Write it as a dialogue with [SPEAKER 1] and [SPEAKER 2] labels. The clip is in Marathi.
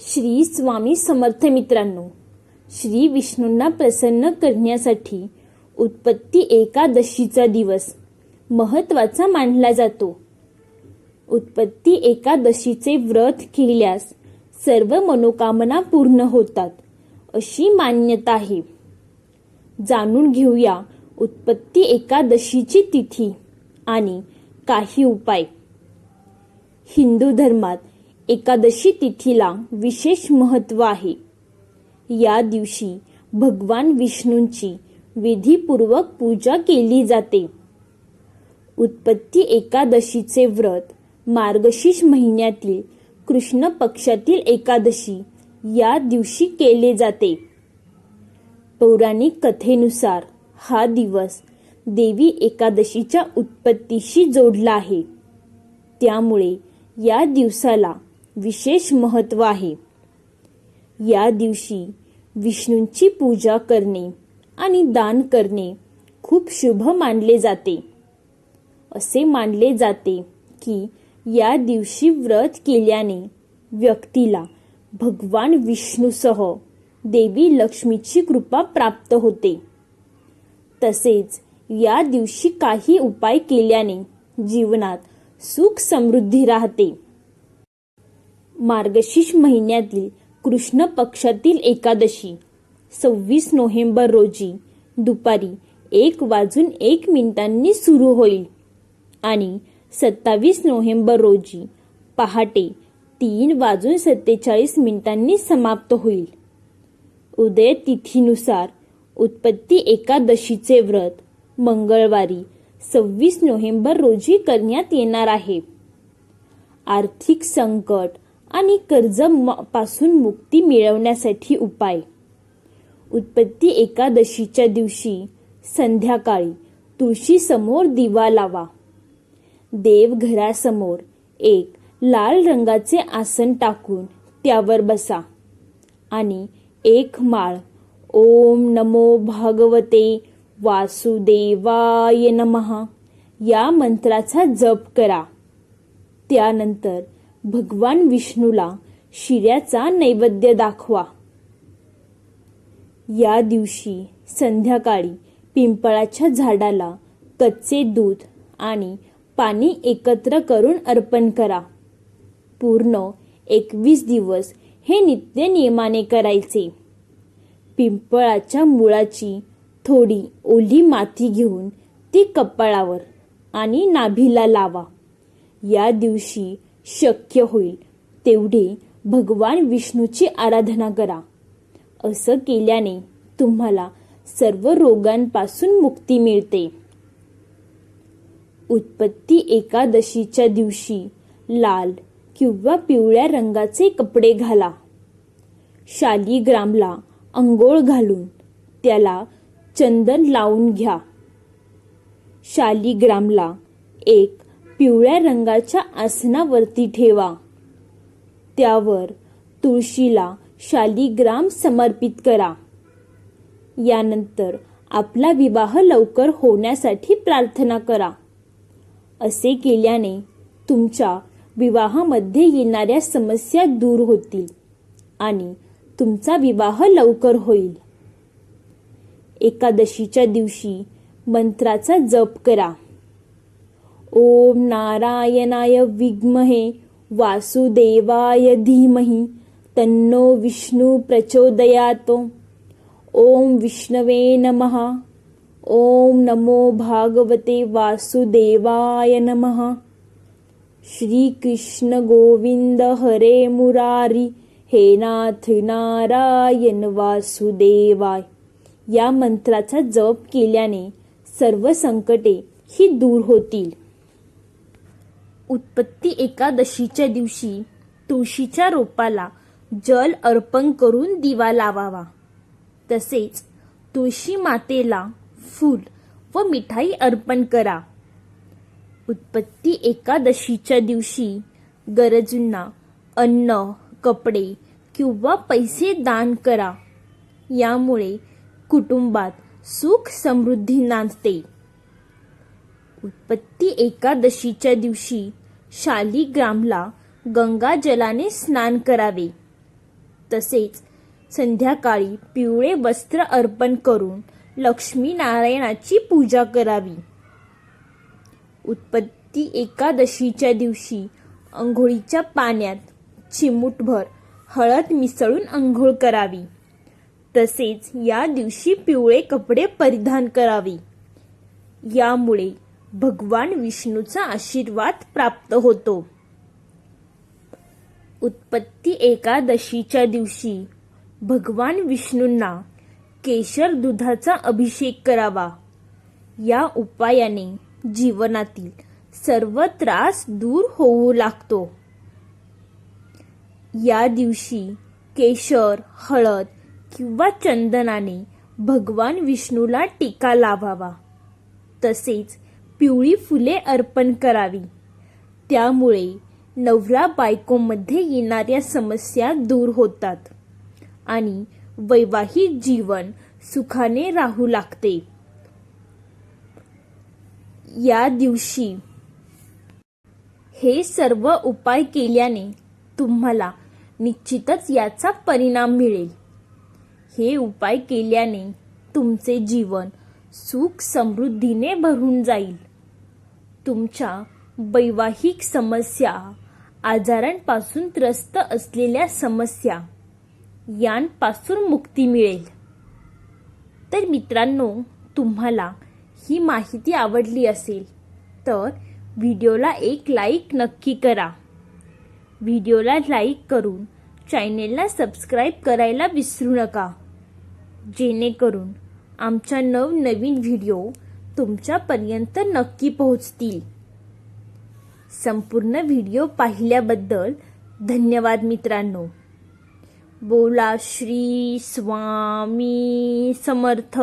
[SPEAKER 1] श्री स्वामी समर्थ मित्रांनो श्री विष्णूंना प्रसन्न करण्यासाठी उत्पत्ती एकादशीचा दिवस महत्त्वाचा मानला जातो. उत्पत्ती एकादशीचे व्रत केल्यास सर्व मनोकामना पूर्ण होतात अशी मान्यता आहे. जाणून घेऊया उत्पत्ती एकादशीची तिथी आणि काही उपाय. हिंदू धर्मात एकादशी तिथीला विशेष महत्त्व आहे. या दिवशी भगवान विष्णूंची विधीपूर्वक पूजा केली जाते. उत्पत्ती एकादशीचे व्रत मार्गशीर्ष महिन्यातील कृष्ण पक्षातील एकादशी या दिवशी केले जाते. पौराणिक कथेनुसार हा दिवस देवी एकादशीच्या उत्पत्तीशी जोडला आहे. त्यामुळे या दिवसाला विशेष महत्त्व आहे. या दिवशी विष्णूंची पूजा करणे आणि दान करणे खूप शुभ मानले जाते. असे मानले जाते की या दिवशी व्रत केल्याने व्यक्तीला भगवान विष्णूसह देवी लक्ष्मीची कृपा प्राप्त होते. तसेच या दिवशी काही उपाय केल्याने जीवनात सुख समृद्धी राहते. मार्गशीर्ष महिन्यातील कृष्ण पक्षातील एकादशी सव्वीस नोव्हेंबर रोजी दुपारी एक वाजून एक मिनिटांनी सुरू होईल आणि सत्तावीस नोव्हेंबर रोजी पहाटे तीन वाजून सत्तेचाळीस मिनिटांनी समाप्त होईल. उदय तिथीनुसार उत्पत्ती एकादशीचे व्रत मंगळवारी सव्वीस नोव्हेंबर रोजी करण्यात येणार आहे. आर्थिक संकट आणि कर्ज म- पासून मुक्ती मिळवण्यासाठी उपाय. उत्पत्ती एकादशीच्या दिवशी संध्याकाळी तुळशी समोर दिवा लावा. देवघरासमोर एक लाल रंगाचे आसन टाकून त्यावर बसा. आणि एक माळ ओम नमो भागवते वासुदेवाय नमः या मंत्राचा जप करा. त्यानंतर भगवान विष्णूला शिऱ्याचा नैवेद्य दाखवा. या दिवशी संध्याकाळी पिंपळाच्या झाडाला कच्चे दूध आणि पाणी एकत्र करून अर्पण करा. पूर्ण एकवीस दिवस हे नित्य नियमाने करायचे. पिंपळाच्या मुळाची थोडी ओली माती घेऊन ती कपाळावर आणि नाभीला लावा. या दिवशी शक्य होईल. तेवढे भगवान विष्णूची आराधना करा. असं केल्याने तुम्हाला सर्व रोगांपासून मुक्ती मिळते. उत्पत्ती एकादशीच्या दिवशी लाल किंवा पिवळ्या रंगाचे कपडे घाला. शालिग्रामला अंघोळ घालून त्याला चंदन लावून घ्या. शालिग्रामला एक पिवळ्या रंगाच्या आसनावरती ठेवा. त्यावर तुळशीला शालिग्राम समर्पित करा. यानंतर आपला विवाह लवकर होण्यासाठी प्रार्थना करा. असे केल्याने तुमच्या विवाहामध्ये येणाऱ्या समस्या दूर होतील आणि तुमचा विवाह लवकर होईल. एकादशीच्या दिवशी मंत्राचा जप करा. ओम नारायणाय विद्महे वासुदेवाय धीमहि तन्नो विष्णू प्रचोदयात। ओम विष्णवे नमः। ओम नमो भागवते वासुदेवाय नमः। श्री कृष्ण गोविंद हरे मुरारी हे नाथ नारायण वासुदेवाय। या मंत्राचा जप केल्याने सर्व संकटे ही दूर होतील. उत्पत्ती एकादशीच्या दिवशी तुळशीच्या रोपाला जल अर्पण करून दिवा लावावा. तसेच तुळशी मातेला फूल व मिठाई अर्पण करा. उत्पत्ती एकादशीच्या दिवशी गरजूंना अन्न कपडे किंवा पैसे दान करा. यामुळे कुटुंबात सुख समृद्धी नांदते. उत्पत्ती एकादशीच्या दिवशी शालिग्रामला गंगाजलाने स्नान करावे. तसेच संध्याकाळी पिवळे वस्त्र अर्पण करून लक्ष्मी नारायणाची पूजा करावी. उत्पत्ती एकादशीच्या दिवशी अंघोळीच्या पाण्यात चिमूटभर हळद मिसळून अंघोळ करावी. तसेच या दिवशी पिवळे कपडे परिधान करावे. यामुळे भगवान विष्णूचा आशीर्वाद प्राप्त होतो. उत्पत्ती एकादशीच्या दिवशी भगवान विष्णूंना केशर दुधाचा अभिषेक करावा. या उपायाने जीवनातील सर्व त्रास दूर होऊ लागतो. या दिवशी केशर हळद किंवा चंदनाने भगवान विष्णूला टीका लावावा. तसेच पिवळी फुले अर्पण करावी. त्यामुळे नवरा बायकोमध्ये येणाऱ्या समस्या दूर होतात आणि वैवाहिक जीवन सुखाने राहू लागते. या दिवशी हे सर्व उपाय केल्याने तुम्हाला निश्चितच याचा परिणाम मिळेल. हे उपाय केल्याने तुमचे जीवन सुख समृद्धीने भरून जाईल. तुमच्या वैवाहिक समस्या आजारांपासून त्रस्त असलेल्या समस्या यांपासून मुक्ती मिळेल. तर मित्रांनो तुम्हाला ही माहिती आवडली असेल तर व्हिडिओला एक लाईक नक्की करा. व्हिडिओला लाईक करून चॅनेलला सबस्क्राईब करायला विसरू नका. जेणेकरून आमच्या नवनवीन व्हिडिओ तुमच्यापर्यंत नक्की पोहोचतील. संपूर्ण व्हिडिओ पाहिल्याबद्दल धन्यवाद मित्रांनो. बोला श्री स्वामी समर्थ.